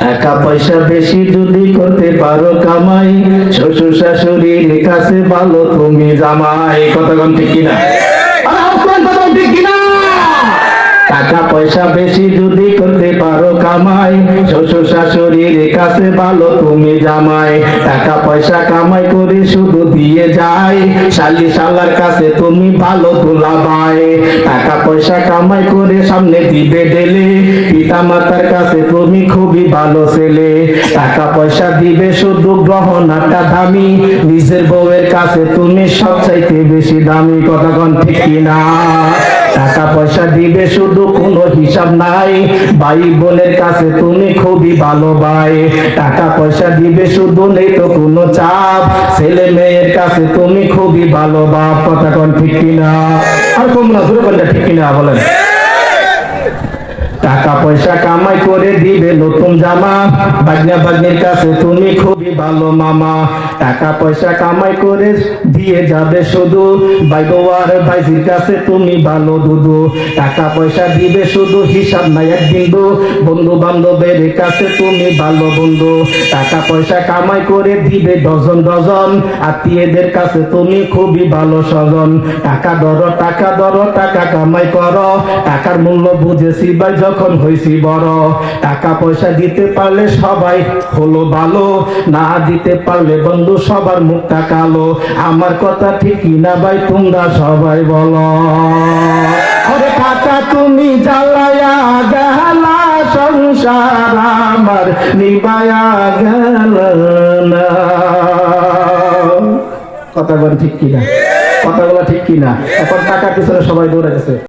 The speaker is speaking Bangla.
টাকা পয়সা বেশি যদি করতে পারো কামাই, শ্বশুর শাশুড়ির কাছে ভালো তুমি জামাই। কতক্ষণ ঠিক কিনা? টাকা পয়সা বেশি যদি করতে পারো কামাই, শ্বশুর শাশুড়ির কাছে ভালো তুমি জামাই। টাকা পয়সা কামাই করে শুধু দিয়ে যায় শালি শালার কাছে তুমি ভালো দুলাবাই টাকা পয়সা কামাই করে সামনে দিবে ডেলে কাছে তুমি খুবই ভালো ছেলে। টাকা পয়সা দিবে শুধু গ্রহণাটা দামি। নিজের বউয়ের কাছে তুমি সবচাইতে বেশি দামি ঠিক কিনা? টাকা পয়সা দিবে শুধু, কোনো হিসাব নাই। ভাই বোনের কাছে তুমি খুবই ভালো ভাই। টাকা পয়সা দিবে শুধু, নেই তো কোনো চাপ। ছেলে মেয়ের কাছে তুমি খুবই ভালো বাপ, কথা কোন ঠিক কিনা? আর কম না ঠিক কিনা বলেন? টাকা পয়সা কামাই করে দিবে নতুন জামা। বাগনা বাগনির কাছে তুমি খুবই ভালো মামা। টাকা পয়সা কামাই করে দিয়ে যাবে শুধু। বাইবো আর বাইজির কাছে তুমি ভালো দুদু। টাকা পয়সা দিবে শুধু, হিসাব নাই এক বিন্দু বন্ধু বান্ধবের কাছে তুমি ভালো বন্ধু। টাকা পয়সা কামাই করে দিবে ডজন ডজন। আত্মীয়দের কাছে তুমি খুবই ভালো স্বজন। টাকা ধরো টাকা ধরো, টাকা কামাই করো। টাকার মূল্য বুঝেছি ভাই যখন হয়েছি বড়, টাকা পয়সা দিতে পারলে সবাই হলো ভালো, না দিতে পারলে বন্ধু সবার মুখটা কালো। আমার কথা ঠিকই না ভাই, তোমরা সবাই বলো। টাকা তুমি জ্বালায়া গেলা, সংসার আমার নিবায়া গেল না। কথাগুলো ঠিক কিনা? কথাগুলো ঠিক কিনা? এখন টাকার পিছনে সবাই দৌড়ে গেছে